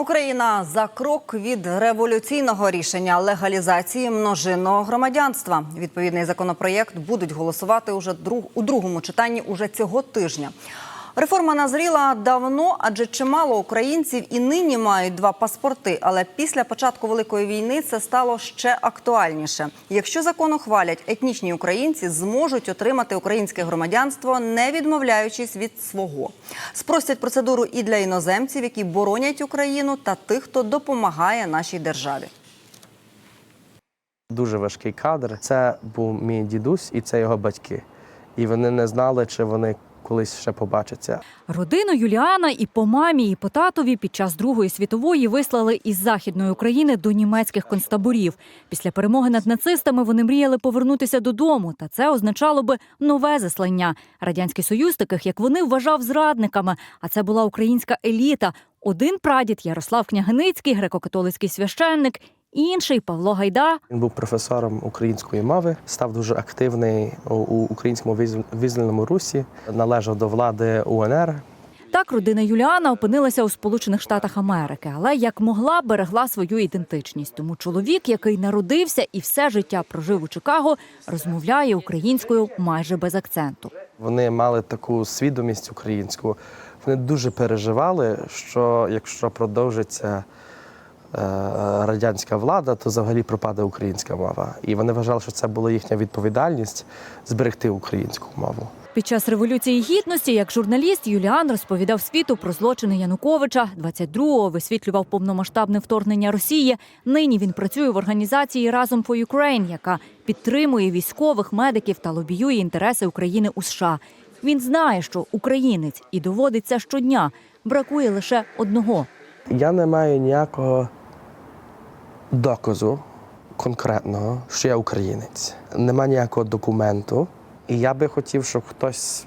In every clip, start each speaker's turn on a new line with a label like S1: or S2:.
S1: Україна за крок від революційного рішення легалізації множинного громадянства. Відповідний законопроєкт будуть голосувати уже друг у другому читанні уже цього тижня. Реформа назріла давно, адже чимало українців і нині мають два паспорти. Але після початку великої війни це стало ще актуальніше. Якщо закон ухвалять, етнічні українці зможуть отримати українське громадянство, не відмовляючись від свого. Спростять процедуру і для іноземців, які боронять Україну, та тих, хто допомагає нашій державі.
S2: Дуже важкий кадр. Це був мій дідусь і це його батьки. І вони не знали, чи вони колись ще побачаться.
S3: Родину Юліана і по мамі, і по татові під час Другої світової вислали із західної України до німецьких концтаборів. Після перемоги над нацистами вони мріяли повернутися додому, та це означало би нове заслання. Радянський Союз таких, як вони, вважав зрадниками. А це була українська еліта. Один прадід Ярослав Княгиницький, греко-католицький священник, інший Павло Гайда.
S2: Він був професором української мови, став дуже активний у- українському виз- визвольному русі, належав до влади УНР.
S3: Так родина Юліана опинилася у Сполучених Штатах Америки, але як могла берегла свою ідентичність. Тому чоловік, який народився і все життя прожив у Чикаго, розмовляє українською майже без акценту.
S2: Вони мали таку свідомість українську. Вони дуже переживали, що якщо продовжиться радянська влада, то взагалі пропаде українська мова. І вони вважали, що це була їхня відповідальність зберегти українську мову.
S3: Під час революції гідності, як журналіст, Юліан розповідав світу про злочини Януковича. 22-го висвітлював повномасштабне вторгнення Росії. Нині він працює в організації Разом for Ukraine, яка підтримує військових, медиків та лобіює інтереси України у США. Він знає, що українець і доводить це щодня. Бракує лише одного
S2: Я не маю ніякого доказу конкретного, що я українець. Нема ніякого документу. І я би хотів, щоб хтось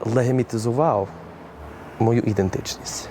S2: легімітизував мою ідентичність.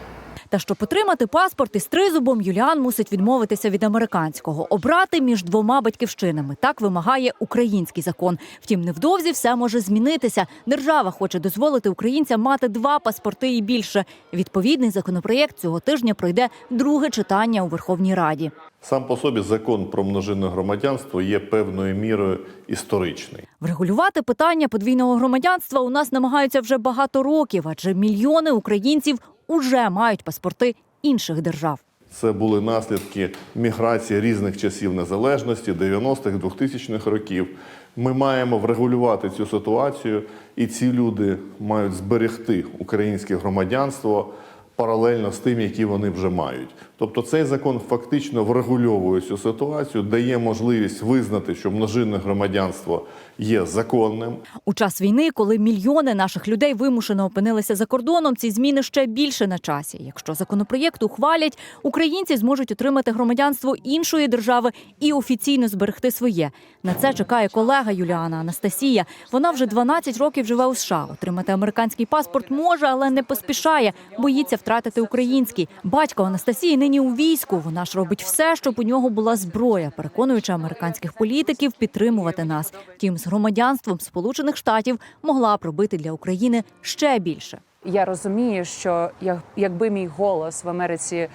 S3: Та щоб отримати паспорт із тризубом, Юліан мусить відмовитися від американського, обрати між двома батьківщинами. Так вимагає український закон. Втім, невдовзі все може змінитися. Держава хоче дозволити українцям мати два паспорти і більше. Відповідний законопроєкт цього тижня пройде друге читання у Верховній Раді.
S4: Сам по собі закон про множинне громадянство є певною мірою історичний.
S3: Врегулювати питання подвійного громадянства у нас намагаються вже багато років, адже мільйони українців уже мають паспорти інших держав.
S4: Це були наслідки міграції різних часів незалежності, 90-х, 2000-х років. Ми маємо врегулювати цю ситуацію, і ці люди мають зберегти українське громадянство паралельно з тим, які вони вже мають. Тобто цей закон фактично врегульовує цю ситуацію, дає можливість визнати, що множинне громадянство є законним,
S3: У час війни, коли мільйони наших людей вимушено опинилися за кордоном, ці зміни ще більше на часі. Якщо законопроєкт ухвалять, українці зможуть отримати громадянство іншої держави і офіційно зберегти своє. На це чекає колега Юліана Анастасія. Вона вже 12 років живе у США. Отримати американський паспорт може, але не поспішає. Боїться втратити український. Батько Анастасії нині у війську. Вона ж робить все, щоб у нього була зброя, переконуючи американських політиків підтримувати нас. Втім, з громадянством Сполучених Штатів могла б робити для України ще більше.
S5: Я розумію, що як- якби мій голос в Америці е,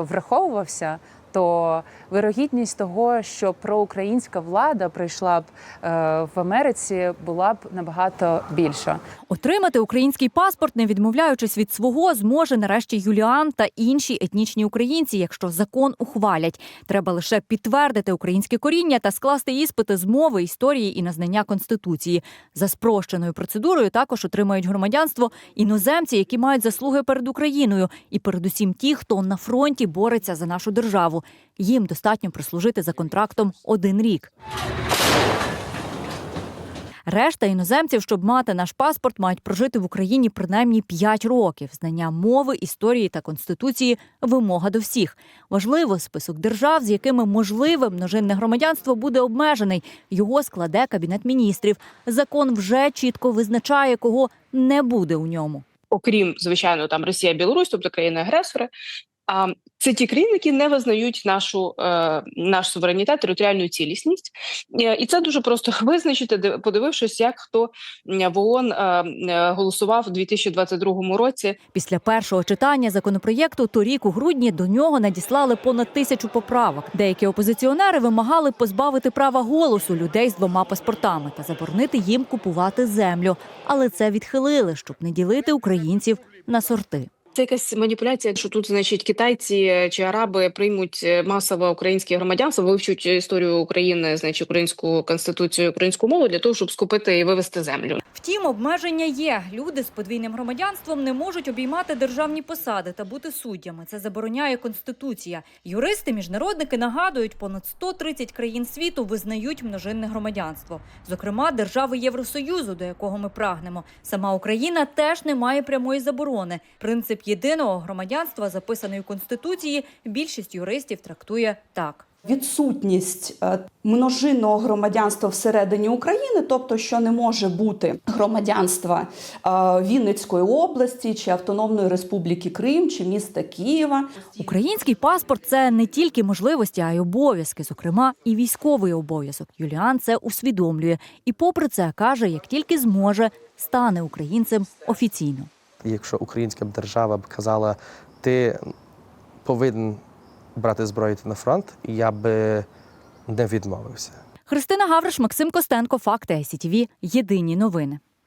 S5: враховувався, то вирогідність того, що проукраїнська влада прийшла б е, в Америці, була б набагато більша.
S3: Отримати український паспорт, не відмовляючись від свого, зможе нарешті Юліан та інші етнічні українці, якщо закон ухвалять. Треба лише підтвердити українське коріння та скласти іспити з мови, історії і на знання конституції. За спрощеною процедурою також отримають громадянство іноземці, які мають заслуги перед Україною, і передусім ті, хто на фронті бореться за нашу державу. Їм достатньо прослужити за контрактом один рік. Решта іноземців, щоб мати наш паспорт, мають прожити в Україні принаймні 5 років. Знання мови, історії та конституції вимога до всіх. Важливо, список держав, з якими можливе множинне громадянство буде обмежений. Його складе кабінет міністрів. Закон вже чітко визначає, кого не буде у ньому.
S6: окрім звичайно там Росія, Білорусь, тобто країни-агресори. А це ті країни, які не визнають нашу е, наш суверенітет, територіальну цілісність, Е, і це дуже просто визначити, подивившись, як хто в ООН е, е, голосував у 2022 році.
S3: Після першого читання законопроєкту торік у грудні до нього надіслали понад тисячу поправок. Деякі опозиціонери вимагали позбавити права голосу людей з двома паспортами та заборонити їм купувати землю. Але це відхилили, щоб не ділити українців на сорти.
S6: Це якась маніпуляція, що тут, значить, китайці е, чи араби приймуть е, масово українське громадянство, вивчуть історію України, значить українську конституцію, українську мову для того, щоб скупити і вивести землю.
S3: Втім, обмеження є. Люди з подвійним громадянством не можуть обіймати державні посади та бути суддями. Це забороняє конституція. Юристи, міжнародники нагадують, понад 130 країн світу визнають множинне громадянство. Зокрема, держави Євросоюзу, до якого ми прагнемо. Сама Україна теж не має прямої заборони. Принцип єдиного громадянства, записаний у конституції, більшість юристів трактує так.
S7: Відсутність е, множинного громадянства всередині України, тобто, що не може бути громадянства е, Вінницької області чи Автономної Республіки Крим чи міста Києва.
S3: Український паспорт це не тільки можливості, а й обов'язки, зокрема, і військовий обов'язок. Юліан це усвідомлює і, попри це, каже, як тільки зможе, стане українцем офіційно.
S2: Якщо українська б держава б казала, ти повинен брати зброю на фронт, я би не відмовився.
S3: Христина Гавриш, Максим Костенко, Факти СІТВ. Єдині новини.